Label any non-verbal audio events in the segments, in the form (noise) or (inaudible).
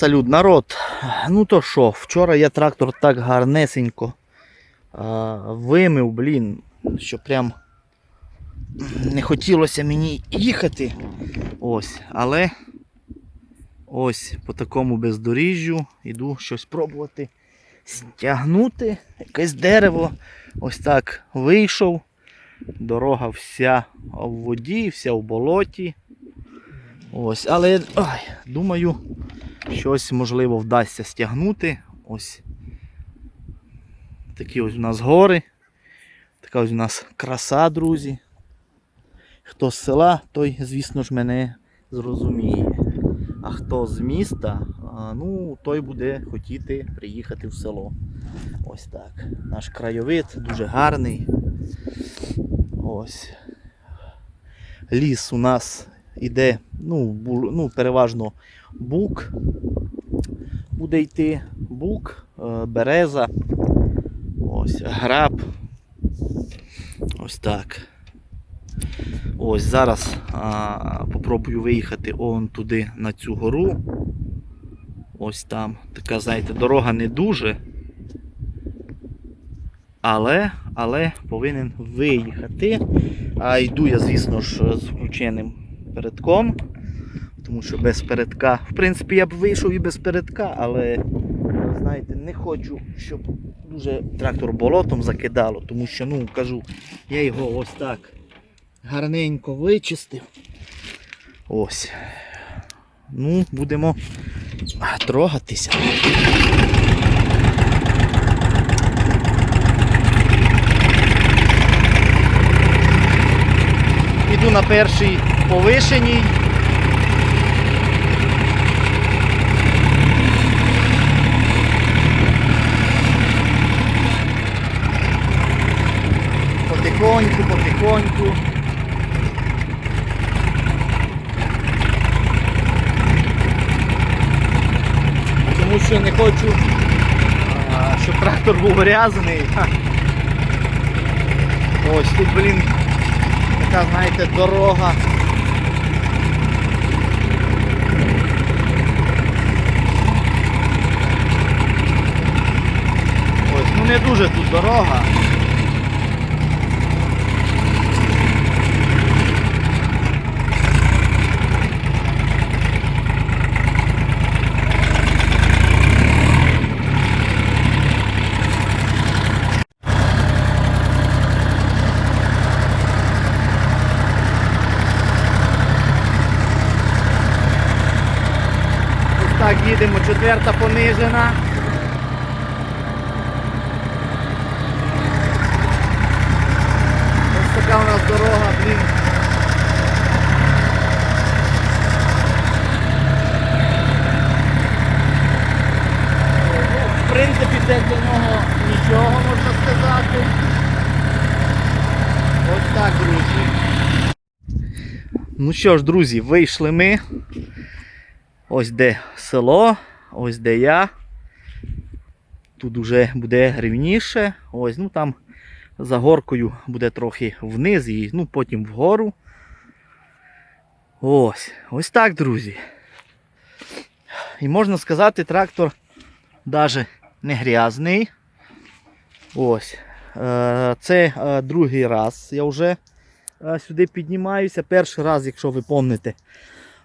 Салют, народ. Ну то що, вчора я трактор так гарнесенько а, вимив, блін, що прям не хотілося мені їхати. Ось, але ось по такому бездоріжжю іду щось пробувати стягнути. Якесь дерево. Ось так вийшов. Дорога вся в воді, вся в болоті. Ось, але ой, думаю, щось можливо вдасться стягнути. Ось такі ось у нас гори. Така ось у нас краса, друзі. Хто з села, той, звісно ж, мене зрозуміє. А хто з міста, ну, той буде хотіти приїхати в село. Ось так. Наш краєвид дуже гарний. Ось. Ліс у нас іде, ну, ну переважно бук. Буде йти бук, е, береза. Ось граб. Ось так. Ось зараз а, попробую виїхати он туди на цю гору. Ось там. Така, знаєте, дорога не дуже. Але, але повинен виїхати. А йду я, звісно ж, з включеним передком. Тому що без передка. В принципі, я б вийшов і без передка, але знаєте, не хочу, щоб дуже трактор болотом закидало, тому що, ну, кажу, я його ось так гарненько вичистив. Ось. Ну, будемо трогатися. Іду на першій повишеній. Потихоньку, потихоньку. Тому що не хочу, щоб трактор був грязний. Ось тут, блін, така, знаєте, дорога. Ось, ну не дуже тут дорога. Так їдемо, четверта понижена. Ось така у нас дорога, блін. В принципі, це для нього нічого можна сказати. Ось так, друзі. Ну що ж, друзі, вийшли ми. Ось де село, ось де я. Тут уже буде рівніше. Ось, ну там за горкою буде трохи вниз і ну, потім вгору. Ось, ось так, друзі. І можна сказати, трактор навіть не грязний. Ось. Е, Це е, другий раз я вже е, сюди піднімаюся. Перший раз, якщо ви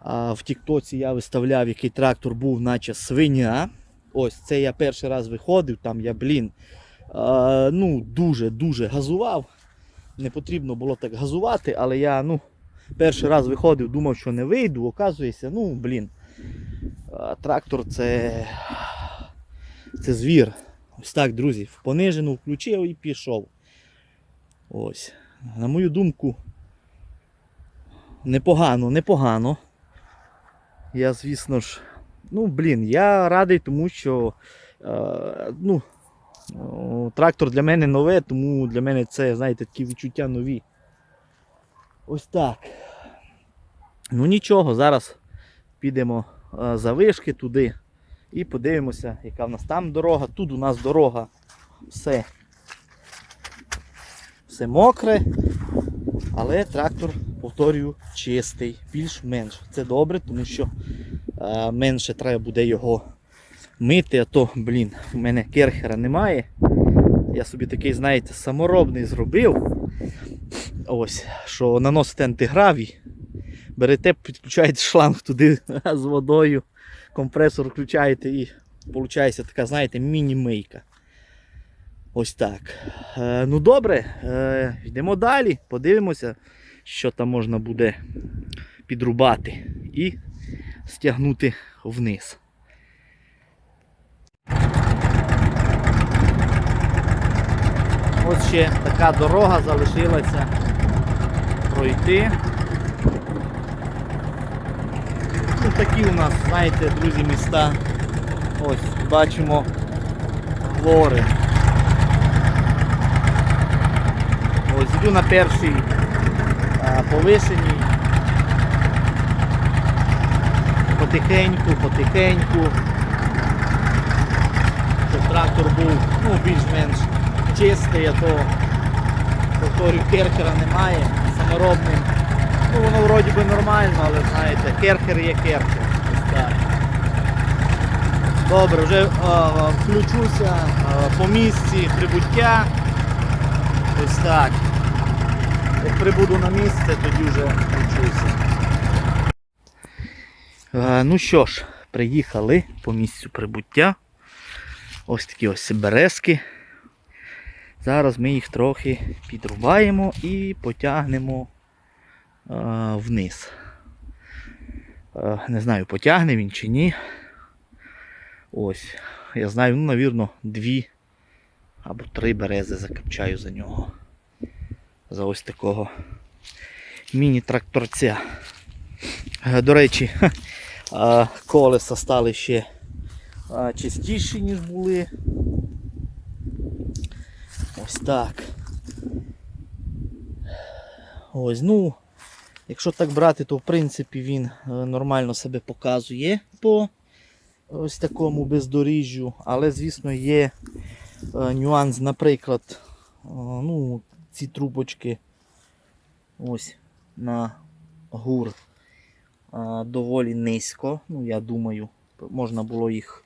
а в Тіктоці я виставляв, який трактор був, наче свиня. Ось це я перший раз виходив, там я, блін, ну, дуже-дуже газував. Не потрібно було так газувати, але я ну, перший раз виходив, думав, що не вийду. Оказується, ну, блін, трактор це, це звір. Ось так, друзі, в понижену включив і пішов. Ось. На мою думку, непогано, непогано. Я, звісно ж, ну, блін, я радий, тому що е, ну, трактор для мене нове, тому для мене це, знаєте, такі відчуття нові. Ось так. Ну нічого, зараз підемо е, за вишки туди і подивимося, яка в нас там дорога. Тут у нас дорога все, все мокре, але трактор повторюю, чистий, більш-менш. Це добре, тому що е, менше треба буде його мити, а то, блін, у мене керхера немає. Я собі такий, знаєте, саморобний зробив. Ось, що наносите антигравій, берете, підключаєте шланг туди (laughs) з водою, компресор включаєте і виходить така, знаєте, міні-мийка. Ось так. Е, ну добре, е, йдемо далі, подивимося, що там можна буде підрубати і стягнути вниз. Ось ще така дорога залишилася пройти. Ну, такі у нас, знаєте, друзі, міста. Ось, бачимо гори. Ось йду на першій повишеній. Потихеньку, потихеньку. Щоб трактор був ну, більш-менш чистий, то повторю, керхера немає, саморобним. Ну воно вроді би нормально, але знаєте, керхер є керхер. Ось так. Добре, вже а, включуся а, по місці прибуття. Ось так. Як прибуду на місце, тоді вже включуся. А, ну що ж, приїхали по місцю прибуття. Ось такі ось березки. Зараз ми їх трохи підрубаємо і потягнемо а, вниз. А, не знаю, потягне він чи ні. Ось, я знаю, ну, навірно, дві або три берези закопчаю за нього. За ось такого міні-тракторця. Е, До речі, (laughs) колеса стали ще чистіші, ніж були. Ось так. Ось, ну, якщо так брати, то в принципі він е, нормально себе показує по ось такому бездоріжжю, але, звісно, є е, нюанс, наприклад, е, ну, ці трубочки ось на гур доволі низько. Ну, я думаю, можна було їх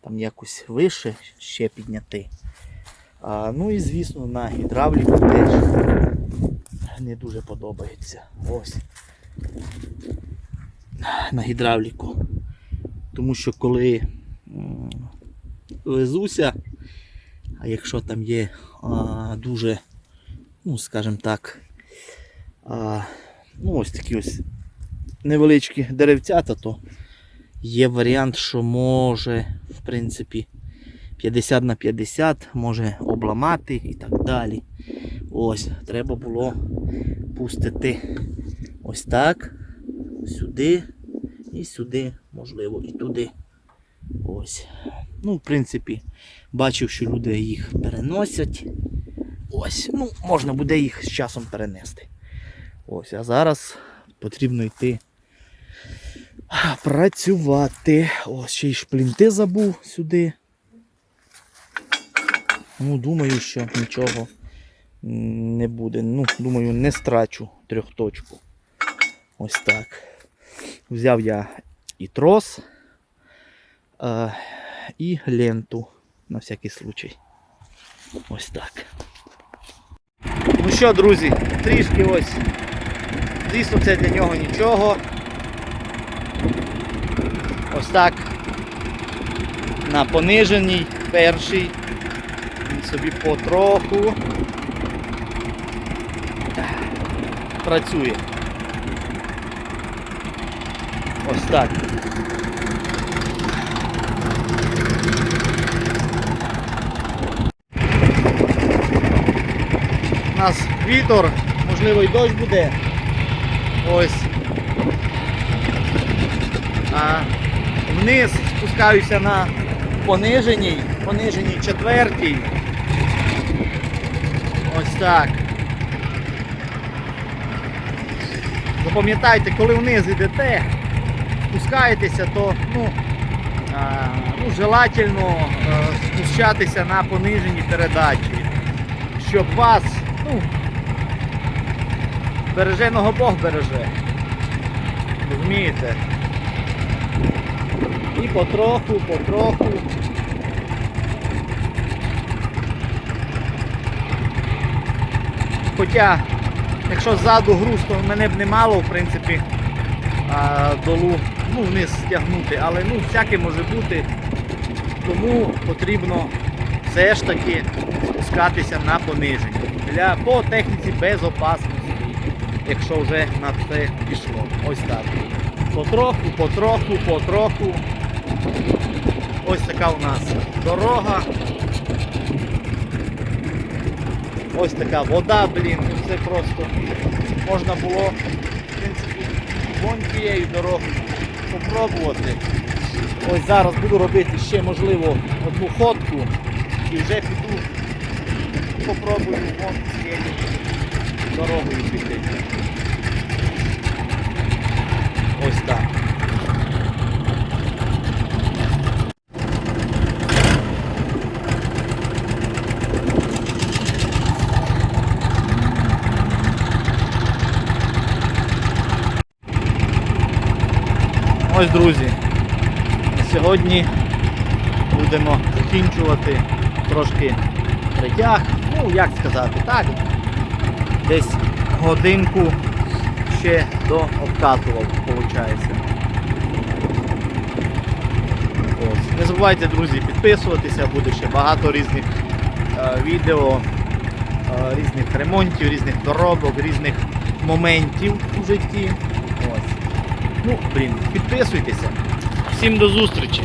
там якось вище ще підняти. А, ну і звісно на гідравліку теж не дуже подобається. Ось. На гідравліку. Тому що коли везуся, а якщо там є а, дуже, ну скажімо так, а, ну ось такі ось невеличкі деревцята, то є варіант, що може, в принципі, 50 на 50 може обламати і так далі. Ось, треба було пустити ось так, сюди і сюди, можливо, і туди. Ось. Ну, в принципі, бачив, що люди їх переносять. Ось, ну, можна буде їх з часом перенести. Ось, а зараз потрібно йти працювати. Ось, ще й шплінти забув сюди. Ну, думаю, що нічого не буде. Ну, думаю, не страчу трьохточку. Ось так. Взяв я і трос, е, і ленту на всякий случай. Ось так. Ну що, друзі, трішки ось. Звісно, це для нього нічого. Ось так. На пониженій перший. Собі потроху працює. Ось так. У нас вітер, можливо і дощ буде. Ось. А вниз спускаюся на пониженій, пониженій четвертій. Ось так. Запам'ятайте, коли вниз йдете, спускаєтеся, то ну, а, ну, желательно а, спускатися на понижені передачі, щоб вас, ну, береженого Бог береже. Розумієте? І потроху, потроху. Хоча, якщо ззаду груз, то мене б не мало, в принципі, долу ну, вниз стягнути, але ну, всяке може бути. Тому потрібно все ж таки спускатися на пониження. Для, по техніці безопасності, якщо вже на це пішло. Ось так. Потроху, потроху, потроху. Ось така у нас дорога. Ось така вода, блін, це просто можна було, в принципі, вон тією дорогою попробувати. Ось зараз буду робити ще, можливо, одну ходку і вже піду попробую вон цією дорогою піти. Ось так. Ось, друзі, сьогодні будемо закінчувати трошки притяг. Ну, як сказати, так. Десь годинку ще до обкатував, виходить. Ось. Не забувайте, друзі, підписуватися, буде ще багато різних е, відео, е, різних ремонтів, різних доробок, різних моментів у житті. Ну, блін, підписуйтеся. Всім до зустрічі!